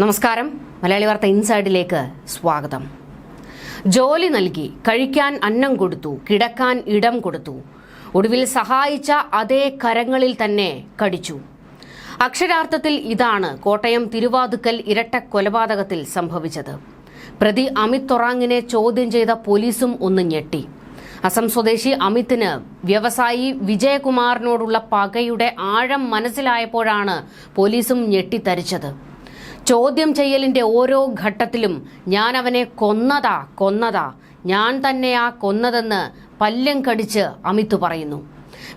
നമസ്കാരം. മലയാളി വാർത്ത ഇൻസൈഡിലേക്ക് സ്വാഗതം. ജോലി നൽകി കഴിക്കാൻ അന്നം കൊടുത്തു കിടക്കാൻ ഇടം കൊടുത്തു. ഒടുവിൽ സഹായിച്ച അതേ കരങ്ങളിൽ തന്നെ കടിച്ചു. അക്ഷരാർത്ഥത്തിൽ ഇതാണ് കോട്ടയം തിരുവാതുക്കൽ ഇരട്ട കൊലപാതകത്തിൽ സംഭവിച്ചത്. പ്രതി അമിത് തൊറാങ്ങിനെ ചോദ്യം ചെയ്ത പോലീസും ഒന്ന് ഞെട്ടി. അസം സ്വദേശി അമിത്തിന് വ്യവസായി വിജയകുമാറിനോടുള്ള പകയുടെ ആഴം മനസ്സിലായപ്പോഴാണ് പോലീസും ഞെട്ടിത്തരിച്ചത്. ചോദ്യം ചെയ്യലിന്റെ ഓരോ ഘട്ടത്തിലും ഞാൻ അവനെ കൊന്നതാ കൊന്നതാ. ഞാൻ തന്നെയാ കൊന്നതെന്ന് പല്ലം കടിച്ച് അമിത് പറയുന്നു.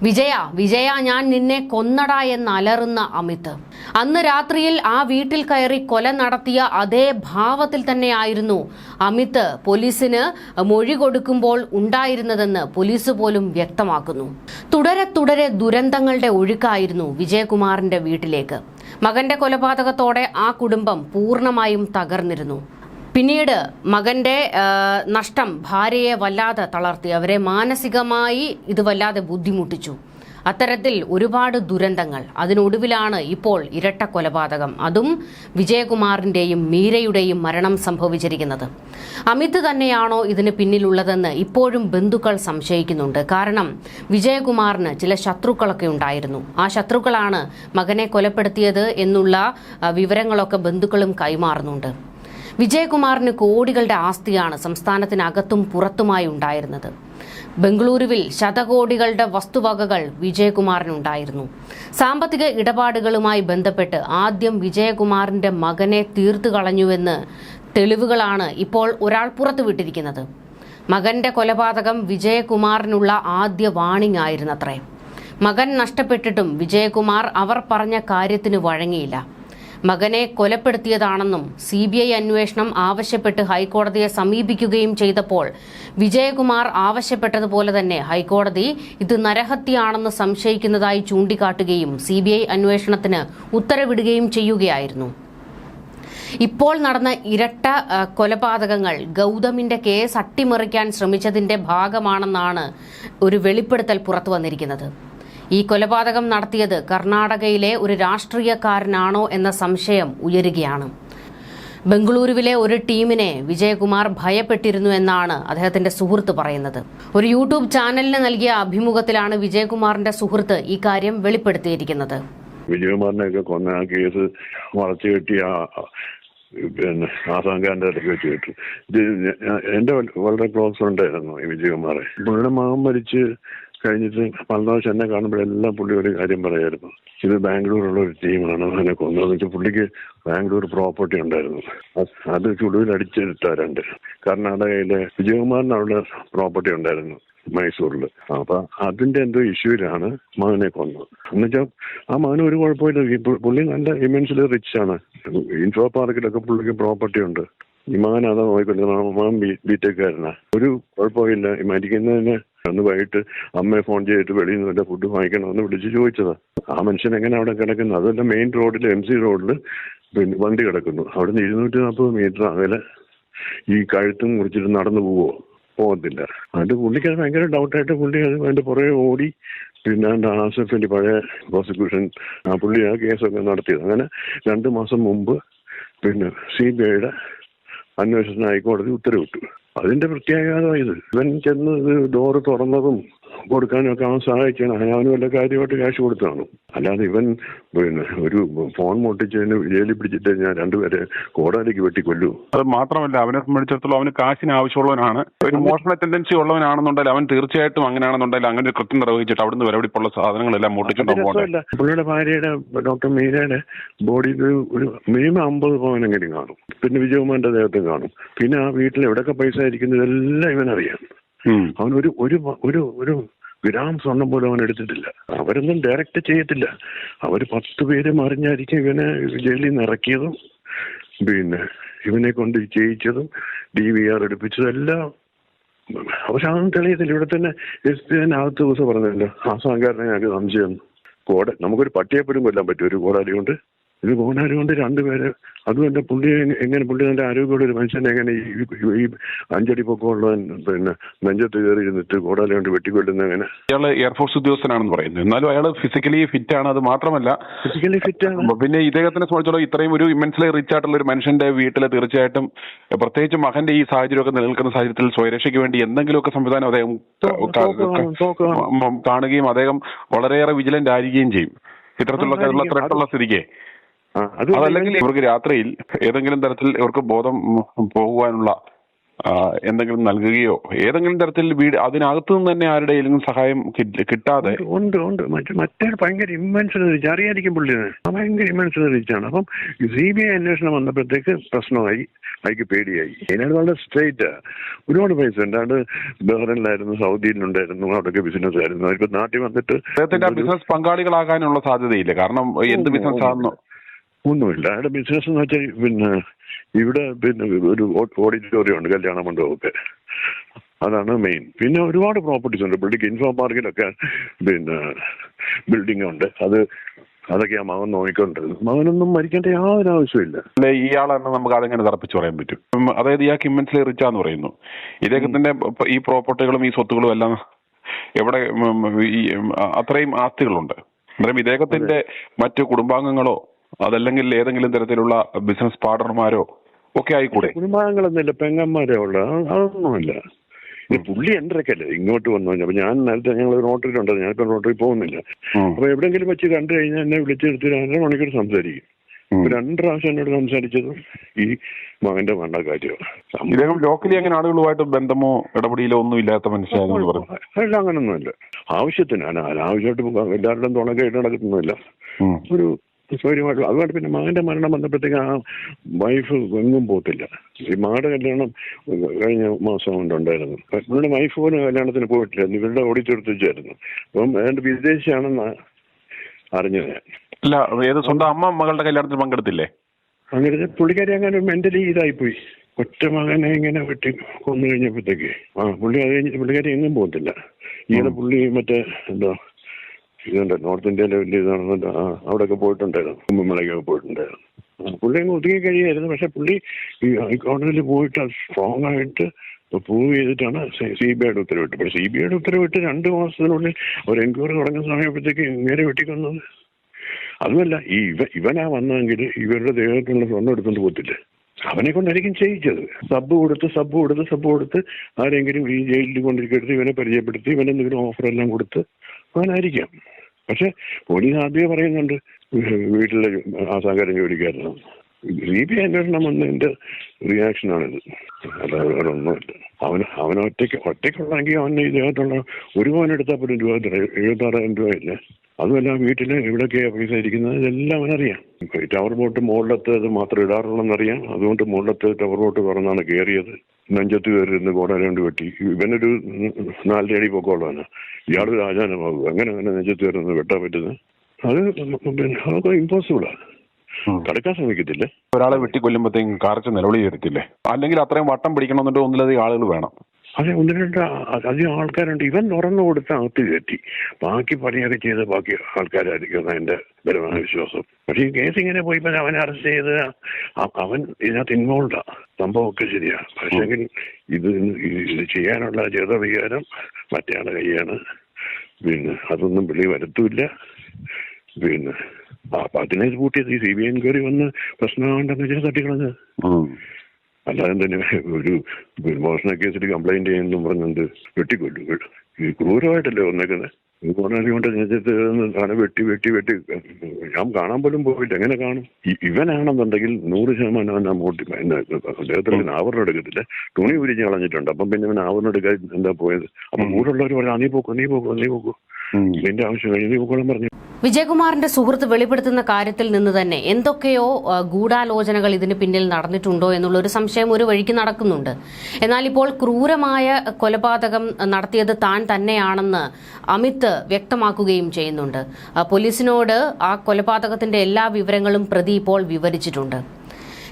വിജയ വിജയ ഞാൻ നിന്നെ കൊന്നടാ എന്ന് അലറുന്ന അമിത് അന്ന് രാത്രിയിൽ ആ വീട്ടിൽ കയറി കൊല നടത്തിയ അതേ ഭാവത്തിൽ തന്നെയായിരുന്നു അമിത് പോലീസിന് മൊഴി കൊടുക്കുമ്പോൾ ഉണ്ടായിരുന്നതെന്ന് പോലീസ് പോലും വ്യക്തമാക്കുന്നു. തുടരെ തുടരെ ദുരന്തങ്ങളുടെ ഒഴുക്കായിരുന്നു വിജയകുമാറിന്റെ വീട്ടിലേക്ക്. മകന്റെ കൊലപാതകത്തോടെ ആ കുടുംബം പൂർണമായും തകർന്നിരുന്നു. പിന്നീട് മകന്റെ നഷ്ടം ഭാര്യയെ വല്ലാതെ തളർത്തി. അവരെ മാനസികമായി ഇത് വല്ലാതെ ബുദ്ധിമുട്ടിച്ചു. അത്തരത്തിൽ ഒരുപാട് ദുരന്തങ്ങൾ. അതിനൊടുവിലാണ് ഇപ്പോൾ ഇരട്ട കൊലപാതകം. അതും വിജയകുമാറിന്റെയും മീരയുടെയും മരണം സംഭവിച്ചിരിക്കുന്നത്. അമിത് തന്നെയാണോ ഇതിന് പിന്നിലുള്ളതെന്ന് ഇപ്പോഴും ബന്ധുക്കൾ സംശയിക്കുന്നുണ്ട്. കാരണം വിജയകുമാറിന് ചില ശത്രുക്കളൊക്കെ ഉണ്ടായിരുന്നു. ആ ശത്രുക്കളാണ് മകനെ കൊലപ്പെടുത്തിയത് എന്നുള്ള വിവരങ്ങളൊക്കെ ബന്ധുക്കളും കൈമാറുന്നുണ്ട്. വിജയകുമാറിന് കോടികളുടെ ആസ്തിയാണ് സംസ്ഥാനത്തിനകത്തും പുറത്തുമായി ഉണ്ടായിരുന്നത്. ബംഗളൂരുവിൽ ശതകോടികളുടെ വസ്തുവകകൾ വിജയകുമാറിനുണ്ടായിരുന്നു. സാമ്പത്തിക ഇടപാടുകളുമായി ബന്ധപ്പെട്ട് ആദ്യം വിജയകുമാറിന്റെ മകനെ തീർത്തു കളഞ്ഞുവെന്ന് തെളിവുകളാണ് ഇപ്പോൾ ഒരാൾ പുറത്തുവിട്ടിരിക്കുന്നത്. മകന്റെ കൊലപാതകം വിജയകുമാറിനുള്ള ആദ്യ വാണിംഗ് ആയിരുന്നത്രേ. മകൻ നഷ്ടപ്പെട്ടിട്ടും വിജയകുമാർ അവർ പറഞ്ഞ കാര്യത്തിന് വഴങ്ങിയില്ല. മകനെ കൊലപ്പെടുത്തിയതാണെന്നും സി ബി ഐ അന്വേഷണം ആവശ്യപ്പെട്ട് ഹൈക്കോടതിയെ സമീപിക്കുകയും ചെയ്തപ്പോൾ വിജയകുമാർ ആവശ്യപ്പെട്ടതുപോലെ തന്നെ ഹൈക്കോടതി ഇത് നരഹത്യയാണെന്ന് സംശയിക്കുന്നതായി ചൂണ്ടിക്കാട്ടുകയും സി ബി ഐ അന്വേഷണത്തിന് ഉത്തരവിടുകയും ചെയ്യുകയായിരുന്നു. ഇപ്പോൾ നടന്ന ഇരട്ട കൊലപാതകങ്ങൾ ഗൗതമിന്റെ കേസ് അട്ടിമറിക്കാൻ ശ്രമിച്ചതിന്റെ ഭാഗമാണെന്നാണ് ഒരു വെളിപ്പെടുത്തൽ പുറത്തു വന്നിരിക്കുന്നത്. ഈ കൊലപാതകം നടത്തിയത് കർണാടകയിലെ ഒരു രാഷ്ട്രീയക്കാരനാണോ എന്ന സംശയം ഉയരുകയാണ്. ബംഗളൂരുവിലെ ഒരു ടീമിനെ വിജയകുമാർ ഭയപ്പെട്ടിരുന്നു എന്നാണ് അദ്ദേഹത്തിന്റെ സുഹൃത്ത് പറയുന്നത്. ഒരു യൂട്യൂബ് ചാനലിന് നൽകിയ അഭിമുഖത്തിലാണ് വിജയകുമാറിന്റെ സുഹൃത്ത് ഈ കാര്യം വെളിപ്പെടുത്തിയിരിക്കുന്നത്. വിജയകുമാറിനെയൊക്കെ കൊന്ന ആ കേസ് വളച്ചു കെട്ടി ആ പിന്നെ ഇടയ്ക്ക് വെച്ച് കിട്ടു. ഇത് എന്റെ വളരെ ക്ലോസ് ഉണ്ടായിരുന്നു ഈ വിജയകുമാറെ. മകൻ മരിച്ച് കഴിഞ്ഞിട്ട് പലതാവശ്യം എന്നെ കാണുമ്പോഴെല്ലാം പുള്ളി ഒരു കാര്യം പറയായിരുന്നു. ഇത് ബാംഗ്ലൂരുള്ള ഒരു ടീമാണ്. അങ്ങനെ കൊന്നതെന്ന് വെച്ചാൽ പുള്ളിക്ക് ബാംഗ്ലൂർ പ്രോപ്പർട്ടി ഉണ്ടായിരുന്നു. അത് ചുടുവിൽ അടിച്ചെടുത്താരുണ്ട് കർണാടകയിലെ വിജയകുമാറിന് അവിടെ പ്രോപ്പർട്ടി ഉണ്ടായിരുന്നു മൈസൂരിൽ അപ്പൊ അതിന്റെ എന്തോ ഇഷ്യൂലാണ് മകനെ കൊന്നത്. എന്നുവെച്ചാൽ ആ മകന് ഒരു കുഴപ്പമില്ല. പുള്ളി നല്ല ഇമെൻസിലി റിച്ച് ആണ്. ഇൻഫോ പാർക്കിലൊക്കെ പുള്ളിക്ക് പ്രോപ്പർട്ടി ഉണ്ട്. ഈ മകൻ അതാ നോക്കിക്കൊണ്ടിരുന്നത്. മകൻ ബിടെക്കാരനാ ഒരു കുഴപ്പമില്ല. മരിക്കുന്നതിന് അന്ന് വൈകിട്ട് അമ്മയെ ഫോൺ ചെയ്തിട്ട് വെളിയിൽ നിന്ന് വല്ല ഫുഡ് വാങ്ങിക്കണമെന്ന് വിളിച്ച് ചോദിച്ചതാ. ആ മനുഷ്യൻ എങ്ങനെ അവിടെ കിടക്കുന്നു? അതല്ല മെയിൻ റോഡിൽ എം സി റോഡിൽ പിന്നെ വണ്ടി കിടക്കുന്നു. അവിടെ നിന്ന് ഇരുന്നൂറ്റി നാൽപ്പത് മീറ്റർ അകലെ ഈ കഴുത്തും മുറിച്ചിട്ട് നടന്നു പോവോ? പോകത്തില്ല അത് പുള്ളിക്ക് അത് ഭയങ്കര ഡൗട്ടായിട്ട് പുള്ളി അത് അതിന്റെ പുറകെ ഓടി പിന്നെ അതിന്റെ ആസഫിന്റെ പഴയ പ്രോസിക്യൂഷൻ ആ പുള്ളി ആ കേസൊക്കെ നടത്തിയത്. അങ്ങനെ രണ്ട് മാസം മുമ്പ് പിന്നെ സി ബി ഐയുടെ അന്വേഷണത്തിന് ഹൈക്കോടതി ഉത്തരവിട്ടു. അതിന്റെ പ്രത്യാഘാതമായത് ഇവൻ ചെന്ന് ഡോറ് തുറന്നതും കൊടുക്കാനും ഒക്കെ അവൻ സഹായിച്ചാണ് അവന് വല്ല കാര്യമായിട്ട് ക്യാഷ് കൊടുത്താണ്. അല്ലാതെ ഇവൻ പിന്നെ ഒരു ഫോൺ മുട്ടിച്ചതിന് ജയിലിൽ പിടിച്ചിട്ട് ഞാൻ രണ്ടുപേരെ കോടാലിക്ക് വെട്ടി കൊല്ലൂ. അത് മാത്രമല്ല അവനെ സംബന്ധിച്ചിടത്തോളം അവന് കാശിന് ആവശ്യമുള്ളവനാണ്. ഒരു മോഷണ ടെൻഡൻസി ഉള്ളവനാണെന്നുണ്ടെങ്കിൽ അവൻ തീർച്ചയായിട്ടും അങ്ങനെയാണെന്നുണ്ടെങ്കിൽ അങ്ങനെ ഒരു കൃത്യം നിർവഹിച്ചിട്ട് അവിടുന്ന് വരവിടിപ്പുള്ള സാധനങ്ങളെല്ലാം മുട്ടിച്ചുകൊണ്ട് അത് പോകട്ടെ പുള്ളിയുടെ ഭാര്യയുടെ ഡോക്ടർ മീരയുടെ ബോഡിയിൽ ഒരു മിനിമം അമ്പത് പവനെങ്കിലും കാണും. പിന്നെ വിജയകുമാറിന്റെ ദേഹത്തും കാണും. പിന്നെ ആ വീട്ടിൽ എവിടെയൊക്കെ പൈസ ഇരിക്കുന്നതെല്ലാം ഇവനറിയാം. അവൻ ഒരു ഒരു ഒരു ഒരു ഗ്രാം സ്വർണം പോലും അവൻ എടുത്തിട്ടില്ല. അവരൊന്നും ഡയറക്റ്റ് ചെയ്യത്തില്ല അവർ പത്ത് പേര് മറിഞ്ഞായിരിക്കും ഇവനെ ജയിലിൽ നിന്ന് ഇറക്കിയതും പിന്നെ ഇവനെ കൊണ്ട് ചെയ്യിച്ചതും ഡി വി ആർ എടുപ്പിച്ചതും എല്ലാം അതൊന്നും തെളിയത്തില്ല. ഇവിടെ തന്നെ എസ് പി തന്നെ ആദ്യത്തെ ദിവസം പറഞ്ഞല്ലോ ആ സംഘാടന ഞങ്ങൾക്ക് സംശയം. കോട നമുക്കൊരു പട്ടിയെ പോലും കൊല്ലാൻ പറ്റും. ഒരു കോടാലി കൊണ്ട് ഇത് കോണാരി കൊണ്ട് രണ്ടുപേര് അതും എന്റെ പുള്ളി എങ്ങനെ പുള്ളി എന്റെ ആരോഗ്യമുള്ള ഒരു മനുഷ്യനെ എങ്ങനെ ഈ അഞ്ചടി പൊക്കമുള്ള പിന്നെ നെഞ്ചത്ത് കയറി ഇരുന്നിട്ട് കോടാലി കൊണ്ട് വെട്ടിക്കൊല്ലുന്ന എങ്ങനെ? ഇയാൾ എയർഫോഴ്സ് ഉദ്യോഗസ്ഥനാണെന്ന് പറയുന്നു. എന്നാലും അയാൾ ഫിസിക്കലി ഫിറ്റ് ആണ്. അത് മാത്രമല്ല ഫിസിക്കലി ഫിറ്റ് ആണ്. പിന്നെ ഇദ്ദേഹത്തിനെ സംബന്ധിച്ചോളം ഇത്രയും ഒരു ഇമ്മൻസ്ലി റിച്ച് ആയിട്ടുള്ള ഒരു മനുഷ്യന്റെ വീട്ടിൽ തീർച്ചയായിട്ടും പ്രത്യേകിച്ച് മകന്റെ ഈ സാഹചര്യമൊക്കെ നിലനിൽക്കുന്ന സാഹചര്യത്തിൽ സ്വയരക്ഷയ്ക്ക് വേണ്ടി എന്തെങ്കിലുമൊക്കെ സംവിധാനം അദ്ദേഹം കാണുകയും അദ്ദേഹം വളരെയേറെ വിജിലന്റ് ആയിരിക്കുകയും ചെയ്യും. ഇത്തരത്തിലുള്ള സ്ഥിതിക്ക്. അതല്ലെങ്കിൽ ഇവർക്ക് രാത്രിയിൽ ഏതെങ്കിലും തരത്തിൽ ഇവർക്ക് ബോധം പോകുവാനുള്ള എന്തെങ്കിലും നൽകുകയോ ഏതെങ്കിലും തരത്തിൽ വീട് അതിനകത്തു നിന്ന് തന്നെ ആരുടെയെങ്കിലും സഹായം കിട്ടാതെ ഉണ്ട് ഉണ്ട് മറ്റേ മറ്റേ ഭയങ്കര ഇമ്മൻസ് റിച്ച് അറിയാതിരിക്കും പുള്ളിനെ ഭയങ്കര ഇമ്മൻസ് റിച്ചാണ് അപ്പം സി ബി ഐ അന്വേഷണം വന്നപ്പോഴത്തേക്ക് പ്രശ്നമായി. അയക്ക് പേടിയായി. അതിനാണ് വളരെ സ്ട്രേറ്റ് ഒരുപാട് പൈസ ഉണ്ട്. അത് ബഹ്റിനിലായിരുന്നു സൗദിയിലുണ്ടായിരുന്നു അവിടെയൊക്കെ ബിസിനസ് ആയിരുന്നു. അതിപ്പോ നാട്ടിൽ വന്നിട്ട് ബിസിനസ് പങ്കാളികളാകാനുള്ള സാധ്യതയില്ല. കാരണം എന്ത് ബിസിനസ് ആണെന്നോ ഒന്നുമില്ല. അയാളുടെ ബിസിനസ് എന്ന് വെച്ചാൽ പിന്നെ ഇവിടെ പിന്നെ ഒരു ഓഡിറ്റോറിയം ഉണ്ട് കല്യാണ മണ്ഡപമൊക്കെ. അതാണ് മെയിൻ പിന്നെ ഒരുപാട് പ്രോപ്പർട്ടീസ് ഉണ്ട്. ബിൽഡിംഗ് ഇൻഫോ പാർക്കിലൊക്കെ പിന്നെ ബിൽഡിംഗ് ഉണ്ട്. അത് അതൊക്കെയാ മകൻ നോക്കിക്കൊണ്ടിരുന്നത് മകനൊന്നും മരിക്കേണ്ട യാതൊരു ആവശ്യമില്ല അല്ലെ ഇയാളെന്ന് നമുക്ക് അതെങ്ങനെ തറപ്പിച്ച് പറയാൻ പറ്റും. അതായത് ഇയാൾക്ക് ഇമ്മൻസ് റിച്ച് ആന്ന് പറയുന്നു. ഇദ്ദേഹത്തിന്റെ ഈ പ്രോപ്പർട്ടികളും ഈ സ്വത്തുകളും എല്ലാം എവിടെ ഈ അത്രയും ആസ്തികളുണ്ട്. അന്നേരം ഇദ്ദേഹത്തിന്റെ മറ്റു കുടുംബാംഗങ്ങളോ അതല്ലെങ്കിൽ ഏതെങ്കിലും തരത്തിലുള്ള ബിസിനസ് പാർട്ണർമാരോ ഒക്കെ ആയിക്കൂടെ? കുടുംബാംഗങ്ങളൊന്നുമില്ല പെങ്ങന്മാരേ ഉള്ള. അതൊന്നുമില്ല. ഈ പുള്ളി എന്റെക്കല്ലേ ഇങ്ങോട്ട് വന്നു അപ്പൊ ഞാൻ നേരത്തെ ഞങ്ങൾ റോട്ടറിയിലുണ്ട് ഞാനിപ്പോ റോട്ടറി പോകുന്നില്ല. അപ്പൊ എവിടെങ്കിലും വെച്ച് കണ്ടു കഴിഞ്ഞാൽ എന്നെ വിളിച്ചെടുത്ത് രണ്ടര മണിക്കൂർ സംസാരിക്കും. രണ്ട് പ്രാവശ്യം എന്നോട് സംസാരിച്ചതും ഈ മകന്റെ വേണ്ട കാര്യമാണ് ഇദ്ദേഹം ലോക്കലി അങ്ങനെ ആളുകളുമായിട്ട് ബന്ധമോ ഇടപെടലോ ഒന്നും ഇല്ലാത്ത മനുഷ്യനാണെന്ന് പറഞ്ഞു. അല്ല അങ്ങനൊന്നുമില്ല. ആവശ്യത്തിന് ആവശ്യമായിട്ട് അനാവശ്യമായിട്ട് എല്ലാവരുടെയും തുണക്കായിട്ട് നടക്കുന്നില്ല ഒരു സൗകര്യമായിട്ട് അതുകൊണ്ട് പിന്നെ മകന്റെ മരണം വന്നപ്പോഴത്തേക്ക് ആ വൈഫ് എങ്ങും പോത്തില്ല ഈ മാട് കല്യാണം കഴിഞ്ഞ മാസം കൊണ്ടുണ്ടായിരുന്നു. ഇവരുടെ വൈഫ് പോലും കല്യാണത്തിന് പോയിട്ടില്ല ഇവരുടെ ഓടിച്ചെടുത്ത് വെച്ചായിരുന്നു. അപ്പം ഏതാണ്ട് വിദേശിയാണെന്ന് അറിഞ്ഞത് ഞാൻ. അല്ല ഏത് സ്വന്തം അമ്മ മകളുടെ കല്യാണത്തിൽ പങ്കെടുത്തില്ലേ? അങ്ങനെ പുള്ളിക്കാരി അങ്ങനെ മെന്റലി ഇതായിപ്പോയി. ഒറ്റ മകനെ ഇങ്ങനെ വെട്ടി കൊന്നു കഴിഞ്ഞപ്പോഴത്തേക്ക്. ആ പുള്ളി അത് കഴിഞ്ഞ് പുള്ളിക്കാരി എങ്ങും പോകത്തില്ല. ഇങ്ങനെ പുള്ളി മറ്റേ എന്താ ഇതുണ്ട്. നോർത്ത് ഇന്ത്യയിലെ വലിയ ഇതാണ് ആ അവിടെയൊക്കെ പോയിട്ടുണ്ടായിരുന്നു. കുമ്പമേളയ്ക്കൊക്കെ പോയിട്ടുണ്ടായിരുന്നു. പുള്ളി ഒതുങ്ങി കഴിയായിരുന്നു. പക്ഷെ പുള്ളി ഈ ഹൈക്കോടതിയിൽ പോയിട്ട് സ്ട്രോങ് ആയിട്ട് പ്രൂവ് ചെയ്തിട്ടാണ് സി ബി ഐയുടെ ഉത്തരവിട്ട് പക്ഷെ സി ബി ഐയുടെ ഉത്തരവിട്ട് രണ്ട് മാസത്തിനുള്ളിൽ ഒരു എൻക്വയറി തുടങ്ങുന്ന സമയപ്പോഴത്തേക്ക് ഇങ്ങനെ വെട്ടിക്കൊന്നത്. അതുമല്ല ഈ ഇവ ഇവനാ വന്നതെങ്കിൽ ഇവരുടെ ദേഹത്തുള്ള സ്വർണം എടുത്തുകൊണ്ട് പോകത്തില്ലേ അവനെ കൊണ്ടായിരിക്കും ചെയ്യിച്ചത്. സബ് കൊടുത്ത് സബ് കൊടുത്ത് സബ് കൊടുത്ത് ആരെങ്കിലും ഈ ജയിലിൽ കൊണ്ടിരിക്കെടുത്ത് ഇവനെ പരിചയപ്പെടുത്തി ഇവനെന്തെങ്കിലും ഓഫറെല്ലാം കൊടുത്ത് അവനായിരിക്കാം പക്ഷെ പോലീസ് ആദ്യമേ പറയുന്നുണ്ട് വീട്ടിലെ ആസാകാരൻ ജോലിക്കാരനാണ് സി ബി ഐ അന്വേഷണം വന്നതിന്റെ റിയാക്ഷനാണിത് അല്ലാതെ ഒന്നുമില്ല അവൻ അവൻ ഒറ്റയ്ക്ക് ഒറ്റയ്ക്കുള്ളെങ്കിൽ അവന് ഇദ്ദേഹത്തുള്ള ഒരു പവൻ എടുത്താൽ പോലും രൂപ എഴുപത്തി ആറായിരം ഇല്ല? അതുമല്ല വീട്ടിൽ എവിടെയൊക്കെയാ പൈസ ഇരിക്കുന്നത്? ഇതെല്ലാം അവനറിയാം. ടവർ ബോട്ട് മുകളിലത്തേത് മാത്രം ഇടാറുള്ളെന്നറിയാം അതുകൊണ്ട് മുകളിലത്തെ ടവർ ബോട്ട് പറഞ്ഞാണ് കയറിയത്. നെഞ്ചത്ത് കയറിയിരുന്ന് കോടാലോണ്ട് വെട്ടി. ഇവനൊരു നാലര അടി പൊക്കമുള്ളവന് ഇയാളൊരു ആചാരമാകും എങ്ങനെ അങ്ങനെ നെഞ്ചത്ത് കയറുന്നത് വെട്ടാൻ പറ്റുന്നത്? അത് പിന്നെ അതൊക്കെ ഇമ്പോസിബിളാണ് കടക്കാൻ ശ്രമിക്കത്തില്ലേ? ഒരാളെ വെട്ടിക്കൊല്ലുമ്പോഴത്തേക്കും കാർച്ച് നിലവിളി വരത്തില്ലേ അല്ലെങ്കിൽ അത്രയും വട്ടം പിടിക്കണമെന്നുണ്ടെങ്കിൽ ഒന്നിലധികം ആളുകൾ വേണം. അതെ ഒന്ന് രണ്ട് അധികം ആൾക്കാരുണ്ട്. ഇവൻ തുറന്നു കൊടുത്ത് അകത്ത് കയറ്റി. ബാക്കി പണിയൊക്കെ ചെയ്ത് ബാക്കി ആൾക്കാരായിരിക്കും എന്റെ ബലമായ വിശ്വാസം. പക്ഷേ ഈ കേസ് ഇങ്ങനെ പോയി ഇപ്പൊ അവനെ അറസ്റ്റ് ചെയ്ത് അവൻ ഇതിനകത്ത് ഇൻവോൾവാ സംഭവമൊക്കെ ശരിയാ. പക്ഷെങ്കിൽ ഇത് ഇത് ചെയ്യാനുള്ള ജഡവികാരം മറ്റേയാളുടെ കൈയാണ് പിന്നെ അതൊന്നും വെളി വരുത്തൂല്ല. പിന്നെ അതിനെ കൂട്ടിയത് ഈ സി ബി ഐ എൻക്വയറി വന്ന് പ്രശ്നമാണ്ടെന്ന് വെച്ചാൽ തട്ടിക്കളഞ്ഞത്. അല്ലാതെ തന്നെ ഒരു മോഷണ കേസിൽ കംപ്ലൈന്റ് ചെയ്യുന്നു പറഞ്ഞുകൊണ്ട് വെട്ടിക്കൊല്ലു ഈ ക്രൂരമായിട്ടല്ലേ വന്നേക്കുന്നത് കൊണ്ട് വെട്ടി വെട്ടി വെട്ടി. ഞാൻ കാണാൻ പോലും പോയില്ല. എങ്ങനെ കാണും? ഇവനാണെന്നുണ്ടെങ്കിൽ നൂറ് ശതമാനം മോട്ടി അദ്ദേഹത്തിന് ആവരണം എടുക്കത്തില്ല. തുണി ഉരിഞ്ഞ് കളഞ്ഞിട്ടുണ്ട്. അപ്പം പിന്നെ ഇവൻ ആവരണം എടുക്കാൻ എന്താ പോയത്? അപ്പം കൂടെയുള്ളവർ പറഞ്ഞു "ആ, നീ പോക്കോ നീ പോക്കോ നീ പോക്കോ. നിന്റെ ആവശ്യം. പറഞ്ഞു. വിജയകുമാറിന്റെ സുഹൃത്ത് വെളിപ്പെടുത്തുന്ന കാര്യത്തിൽ നിന്ന് തന്നെ എന്തൊക്കെയോ ഗൂഢാലോചനകൾ ഇതിന് പിന്നിൽ നടന്നിട്ടുണ്ടോ എന്നുള്ള ഒരു സംശയം ഒരു വഴിക്ക് നടക്കുന്നുണ്ട്. എന്നാൽ ഇപ്പോൾ ക്രൂരമായ കൊലപാതകം നടത്തിയത് താൻ തന്നെയാണെന്ന് അമിത് വ്യക്തമാക്കുകയും ചെയ്യുന്നുണ്ട്. പോലീസിനോട് ആ കൊലപാതകത്തിന്റെ എല്ലാ വിവരങ്ങളും പ്രതി ഇപ്പോൾ വിവരിച്ചിട്ടുണ്ട്.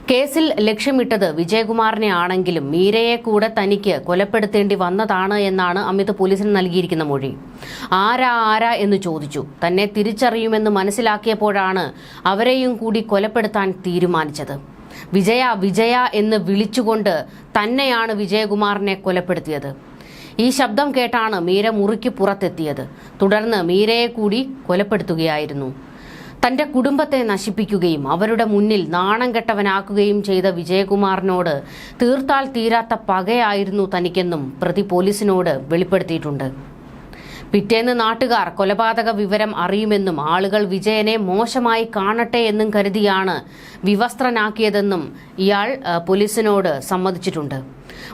കേസിൽ ലക്ഷ്യമിട്ടത് വിജയകുമാറിനെ ആണെങ്കിലും മീരയെ കൂടെ തനിക്ക് കൊലപ്പെടുത്തേണ്ടി വന്നതാണ് എന്നാണ് അമിത് പോലീസിന് നൽകിയിരിക്കുന്ന മൊഴി. ആരാ ആരാ എന്ന് ചോദിച്ചു. തന്നെ തിരിച്ചറിയുമെന്ന് മനസ്സിലാക്കിയപ്പോഴാണ് അവരെയും കൂടി കൊലപ്പെടുത്താൻ തീരുമാനിച്ചത്. വിജയ വിജയ എന്ന് വിളിച്ചുകൊണ്ട് തന്നെയാണ് വിജയകുമാറിനെ കൊലപ്പെടുത്തിയത്. ഈ ശബ്ദം കേട്ടാണ് മീര മുറിക്ക് പുറത്തെത്തിയത്. തുടർന്ന് മീരയെ കൂടി കൊലപ്പെടുത്തുകയായിരുന്നു. തന്റെ കുടുംബത്തെ നശിപ്പിക്കുകയും അവരുടെ മുന്നിൽ നാണം കെട്ടവനാക്കുകയും ചെയ്ത വിജയകുമാറിനോട് തീർത്താൽ തീരാത്ത പകയായിരുന്നു തനിക്കെന്നും പ്രതി പോലീസിനോട് വെളിപ്പെടുത്തിയിട്ടുണ്ട്. പിറ്റേന്ന് നാട്ടുകാർ കൊലപാതക വിവരം അറിയുമെന്നും ആളുകൾ വിജയനെ മോശമായി കാണട്ടെ എന്നും കരുതിയാണ് വിവസ്ത്രനാക്കിയതെന്നും ഇയാൾ പോലീസിനോട് സമ്മതിച്ചിട്ടുണ്ട്.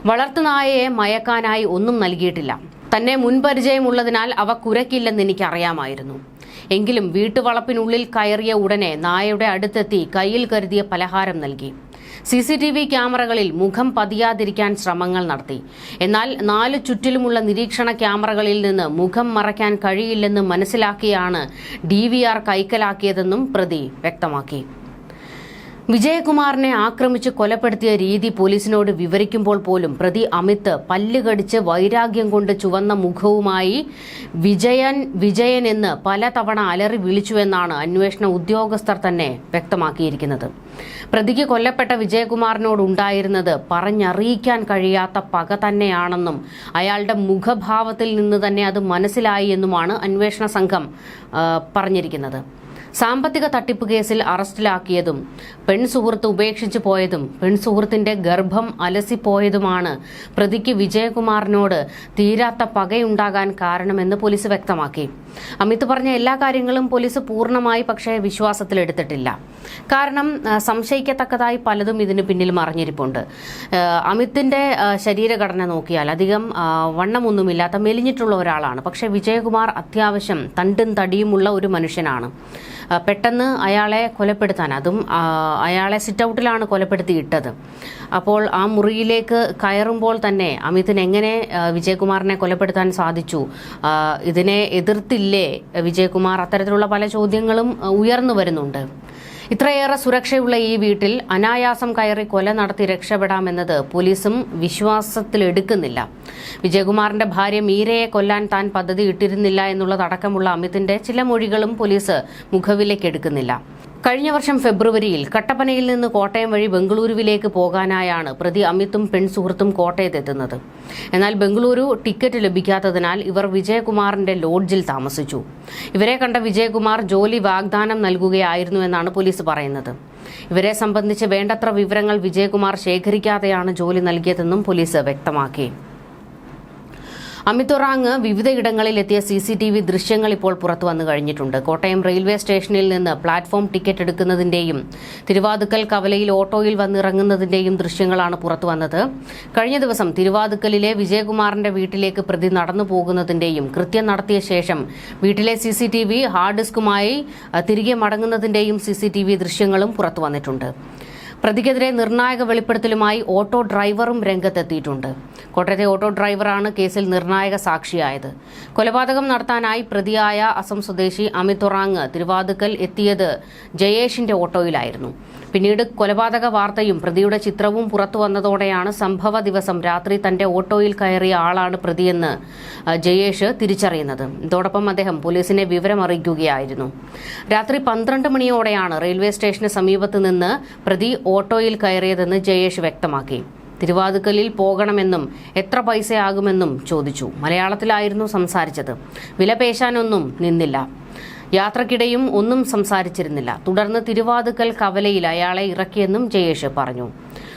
വളർത്തുനായയെ മയക്കാനായി ഒന്നും നൽകിയിട്ടില്ല. തന്നെ മുൻപരിചയമുള്ളതിനാൽ അവ കുരക്കില്ലെന്ന് എനിക്കറിയാമായിരുന്നു. എങ്കിലും വീട്ടുവളപ്പിനുള്ളിൽ കയറിയ ഉടനെ നായയുടെ അടുത്തെത്തി കയ്യിൽ കരുതിയ പലഹാരം നൽകി. സി സി ടി വി ക്യാമറകളിൽ മുഖം പതിയാതിരിക്കാൻ ശ്രമങ്ങൾ നടത്തി. എന്നാൽ നാല് ചുറ്റിലുമുള്ള നിരീക്ഷണ ക്യാമറകളിൽ നിന്ന് മുഖം മറയ്ക്കാൻ കഴിയില്ലെന്ന് മനസ്സിലാക്കിയാണ് ഡി വി ആർ കൈക്കലാക്കിയതെന്നും പ്രതി വ്യക്തമാക്കി. വിജയകുമാറിനെ ആക്രമിച്ച് കൊലപ്പെടുത്തിയ രീതി പോലീസിനോട് വിവരിക്കുമ്പോൾ പോലും പ്രതി അമിത് പല്ലുകടിച്ച് വൈരാഗ്യം കൊണ്ട് ചുവന്ന മുഖവുമായി വിജയൻ വിജയൻ എന്ന് പലതവണ അലറി വിളിച്ചുവെന്നാണ് അന്വേഷണ ഉദ്യോഗസ്ഥർ തന്നെ വ്യക്തമാക്കിയിരിക്കുന്നത്. പ്രതിക്ക് കൊല്ലപ്പെട്ട വിജയകുമാറിനോട് ഉണ്ടായിരുന്നത് പറഞ്ഞറിയിക്കാൻ കഴിയാത്ത പക തന്നെയാണെന്നും അയാളുടെ മുഖഭാവത്തിൽ നിന്ന് തന്നെ അത് മനസ്സിലായി എന്നുമാണ് അന്വേഷണ സംഘം പറഞ്ഞിരിക്കുന്നത്. സാമ്പത്തിക തട്ടിപ്പ് കേസിൽ അറസ്റ്റിലാക്കിയതും പെൺസുഹൃത്ത് ഉപേക്ഷിച്ചു പോയതും പെൺസുഹൃത്തിന്റെ ഗർഭം അലസിപ്പോയതുമാണ് പ്രതിക്ക് വിജയകുമാറിനോട് തീരാത്ത പകയുണ്ടാകാൻ കാരണമെന്ന് പോലീസ് വ്യക്തമാക്കി. അമിത് പറഞ്ഞ എല്ലാ കാര്യങ്ങളും പോലീസ് പൂർണമായി പക്ഷേ വിശ്വാസത്തിലെടുത്തിട്ടില്ല. കാരണം സംശയിക്കത്തക്കതായി പലതും ഇതിന് പിന്നിൽ മറിഞ്ഞിരിപ്പുണ്ട്. അമിത്തിന്റെ ശരീരഘടന നോക്കിയാൽ അധികം വണ്ണമൊന്നുമില്ലാത്ത മെലിഞ്ഞിട്ടുള്ള ഒരാളാണ്. പക്ഷേ വിജയകുമാർ അത്യാവശ്യം തണ്ടും തടിയുമുള്ള ഒരു മനുഷ്യനാണ്. പെട്ടെന്ന് അയാളെ കൊലപ്പെടുത്താൻ അതും അയാളെ സിറ്റ് ഔട്ടിലാണ് കൊലപ്പെടുത്തിയിട്ടത്. അപ്പോൾ ആ മുറിയിലേക്ക് കയറുമ്പോൾ തന്നെ അമിതിന് എങ്ങനെ വിജയകുമാറിനെ കൊലപ്പെടുത്താൻ സാധിച്ചു? ഇതിനെ എതിർത്തില്ലേ വിജയകുമാർ? അത്തരത്തിലുള്ള പല ചോദ്യങ്ങളും ഉയർന്നു വരുന്നുണ്ട്. ഇത്രയേറെ സുരക്ഷയുള്ള ഈ വീട്ടിൽ അനായാസം കയറി കൊല നടത്തി രക്ഷപ്പെടാമെന്നത് പോലീസും വിശ്വാസത്തിലെടുക്കുന്നില്ല വിജയകുമാറിന്റെ ഭാര്യ മീരയെ കൊല്ലാൻ താൻ പദ്ധതി ഇട്ടിരുന്നില്ല എന്നുള്ളതടക്കമുള്ള അമിതിന്റെ ചില മൊഴികളും പോലീസ് മുഖവിലേക്കെടുക്കുന്നില്ല കഴിഞ്ഞ വർഷം ഫെബ്രുവരിയിൽ കട്ടപ്പനയിൽ നിന്ന് കോട്ടയം വഴി ബംഗളൂരുവിലേക്ക് പോകാനായാണ് പ്രതി അമിതും പെൺസുഹൃത്തും കോട്ടയത്തെത്തുന്നത് എന്നാൽ ബംഗളൂരു ടിക്കറ്റ് ലഭിക്കാത്തതിനാൽ ഇവർ വിജയകുമാറിന്റെ ലോഡ്ജിൽ താമസിച്ചു. ഇവരെ കണ്ട വിജയകുമാർ ജോലി വാഗ്ദാനം നൽകുകയായിരുന്നു എന്നാണ് പോലീസ് പറയുന്നത്. ഇവരെ സംബന്ധിച്ച് വേണ്ടത്ര വിവരങ്ങൾ വിജയകുമാർ ശേഖരിക്കാതെയാണ് ജോലി നൽകിയതെന്നും പോലീസ് വ്യക്തമാക്കി. അമിത് വിവിധ ഇടങ്ങളിൽ എത്തിയ സി സി ടി വി ദൃശ്യങ്ങൾ ഇപ്പോൾ പുറത്തു വന്നു കഴിഞ്ഞിട്ടുണ്ട്. കോട്ടയം റെയിൽവേ സ്റ്റേഷനിൽ നിന്ന് പ്ലാറ്റ്ഫോം ടിക്കറ്റ് എടുക്കുന്നതിന്റെയും തിരുവാതുക്കൽ കവലയിൽ ഓട്ടോയിൽ വന്നിറങ്ങുന്നതിന്റെയും ദൃശ്യങ്ങളാണ് പുറത്തു വന്നത് കഴിഞ്ഞ ദിവസം തിരുവാതുക്കലിലെ വിജയകുമാറിന്റെ വീട്ടിലേക്ക് പ്രതി നടന്നു പോകുന്നതിന്റെയും കൃത്യം നടത്തിയ ശേഷം വീട്ടിലെ C C T V hard ഡിസ്കുമായി തിരികെ മടങ്ങുന്നതിന്റെയും സി സി ടി വി ദൃശ്യങ്ങളും പുറത്തു വന്നിട്ടുണ്ട് പ്രതിക്കെതിരെ നിർണായക വെളിപ്പെടുത്തലുമായി ഓട്ടോ ഡ്രൈവറും രംഗത്തെത്തിയിട്ടുണ്ട്. കോട്ടയത്തെ ഓട്ടോ ഡ്രൈവറാണ് കേസിൽ നിർണായക സാക്ഷിയായത്. കൊലപാതകം നടത്താനായി പ്രതിയായ അസം സ്വദേശി അമിത് ഒറാങ് തിരുവാതുക്കൽ എത്തിയത് ജയേഷിന്റെ ഓട്ടോയിലായിരുന്നു. പിന്നീട് കൊലപാതക വാർത്തയും പ്രതിയുടെ ചിത്രവും പുറത്തു വന്നതോടെയാണ് സംഭവ ദിവസം രാത്രി തന്റെ ഓട്ടോയിൽ കയറിയ ആളാണ് പ്രതിയെന്ന് ജയേഷ് തിരിച്ചറിയുന്നത്. ഇതോടൊപ്പം അദ്ദേഹം പോലീസിനെ വിവരം അറിയിക്കുകയായിരുന്നു രാത്രി പന്ത്രണ്ട് മണിയോടെയാണ് റെയിൽവേ സ്റ്റേഷന് സമീപത്ത് നിന്ന് പ്രതി ഓട്ടോയിൽ കയറിയതെന്ന് ജയേഷ് വ്യക്തമാക്കി. തിരുവാതുക്കലിൽ പോകണമെന്നും എത്ര പൈസയാകുമെന്നും ചോദിച്ചു. മലയാളത്തിലായിരുന്നു സംസാരിച്ചത്. വില പേശാനൊന്നും നിന്നില്ല. യാത്രക്കിടെയും ഒന്നും സംസാരിച്ചിരുന്നില്ല. തുടർന്ന് തിരുവാതുക്കൽ കവലയിൽ അയാളെ ഇറക്കിയെന്നും ജയേഷ് പറഞ്ഞു.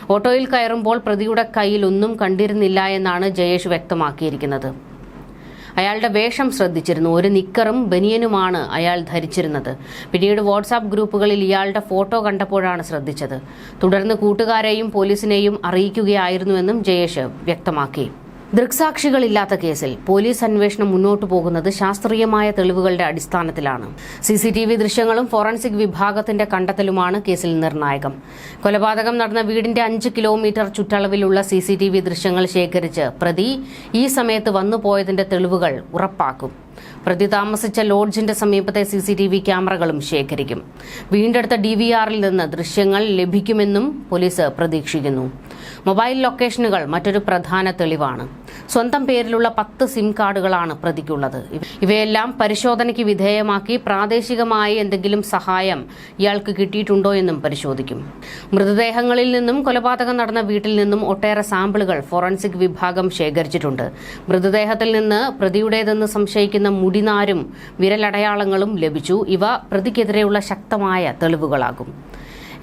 ഓട്ടോയിൽ കയറുമ്പോൾ പ്രതിയുടെ കയ്യിൽ ഒന്നും കണ്ടിരുന്നില്ല എന്നാണ് ജയേഷ് വ്യക്തമാക്കിയിരിക്കുന്നത്. അയാളുടെ വേഷം ശ്രദ്ധിച്ചിരുന്നു. ഒരു നിക്കറും ബനിയനുമാണ് അയാൾ ധരിച്ചിരുന്നത്. പിന്നീട് വാട്സാപ്പ് ഗ്രൂപ്പുകളിൽ ഇയാളുടെ ഫോട്ടോ കണ്ടപ്പോഴാണ് ശ്രദ്ധിച്ചത്. തുടർന്ന് കൂട്ടുകാരെയും പോലീസിനെയും അറിയിക്കുകയായിരുന്നുവെന്നും ജയേഷ് വ്യക്തമാക്കി. ദൃക്സാക്ഷികളില്ലാത്ത കേസിൽ പോലീസ് അന്വേഷണം മുന്നോട്ടു പോകുന്നത് ശാസ്ത്രീയമായ തെളിവുകളുടെ അടിസ്ഥാനത്തിലാണ്. സി സി ടി വി ദൃശ്യങ്ങളും ഫോറൻസിക് വിഭാഗത്തിന്റെ കണ്ടെത്തലുമാണ് കേസിൽ നിർണായകം. കൊലപാതകം നടന്ന വീടിന്റെ അഞ്ച് കിലോമീറ്റർ ചുറ്റളവിലുള്ള സി ദൃശ്യങ്ങൾ ശേഖരിച്ച് പ്രതി ഈ സമയത്ത് വന്നുപോയതിന്റെ തെളിവുകൾ ഉറപ്പാക്കും. പ്രതി താമസിച്ച ലോഡ്ജിന്റെ സമീപത്തെ സി സി ടി വി ക്യാമറകളും ശേഖരിക്കും. വീണ്ടെടുത്ത ഡി വി ആറിൽ നിന്ന് ദൃശ്യങ്ങൾ ലഭിക്കുമെന്നും പോലീസ് പ്രതീക്ഷിക്കുന്നു. മൊബൈൽ ലൊക്കേഷനുകൾ മറ്റൊരു പ്രധാന തെളിവാണ്. സ്വന്തം പേരിലുള്ള പത്ത് സിം കാർഡുകളാണ് പ്രതിക്കുള്ളത്. ഇവയെല്ലാം പരിശോധനയ്ക്ക് വിധേയമാക്കി പ്രാദേശികമായി എന്തെങ്കിലും സഹായം ഇയാൾക്ക് കിട്ടിയിട്ടുണ്ടോ എന്നും പരിശോധിക്കും. മൃതദേഹങ്ങളിൽ നിന്നും കൊലപാതകം നടന്ന വീട്ടിൽ നിന്നും ഒട്ടേറെ സാമ്പിളുകൾ ഫോറൻസിക് വിഭാഗം ശേഖരിച്ചിട്ടുണ്ട്. മൃതദേഹത്തിൽ നിന്ന് പ്രതിയുടേതെന്ന് സംശയിക്കുന്ന മുടിനാരും വിരലടയാളങ്ങളും ലഭിച്ചു. ഇവ പ്രതിക്കെതിരെയുള്ള ശക്തമായ തെളിവുകളാകും.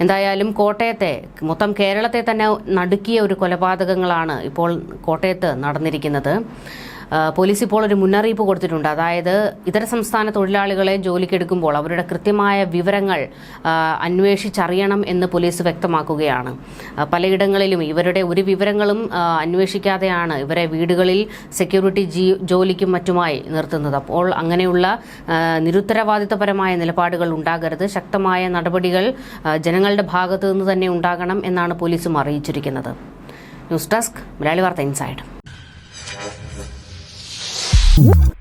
എന്തായാലും കോട്ടയത്തെ മൊത്തം കേരളത്തെ തന്നെ നടുക്കിയ ഒരു കൊലപാതകങ്ങളാണ് ഇപ്പോൾ കോട്ടയത്ത് നടന്നിരിക്കുന്നത്. പോലീസ് ഇപ്പോൾ ഒരു മുന്നറിയിപ്പ് കൊടുത്തിട്ടുണ്ട്. അതായത് ഇതര സംസ്ഥാന തൊഴിലാളികളെ ജോലിക്കെടുക്കുമ്പോൾ അവരുടെ കൃത്യമായ വിവരങ്ങൾ അന്വേഷിച്ചറിയണം എന്ന് പോലീസ് വ്യക്തമാക്കുകയാണ്. പലയിടങ്ങളിലും ഇവരുടെ ഒരു വിവരങ്ങളും അന്വേഷിക്കാതെയാണ് ഇവരെ വീടുകളിൽ സെക്യൂരിറ്റി ജോലിക്കും മറ്റുമായി നിർത്തുന്നത്. അപ്പോൾ അങ്ങനെയുള്ള നിരുത്തരവാദിത്തപരമായ നിലപാടുകൾ ഉണ്ടാകരുത്. ശക്തമായ നടപടികൾ ജനങ്ങളുടെ ഭാഗത്തു നിന്ന് തന്നെ ഉണ്ടാകണം എന്നാണ് പോലീസും അറിയിച്ചിരിക്കുന്നത്. ന്യൂസ് ഡെസ്ക് മലയാളി വാർത്ത ഇൻസൈഡ്. Whoop!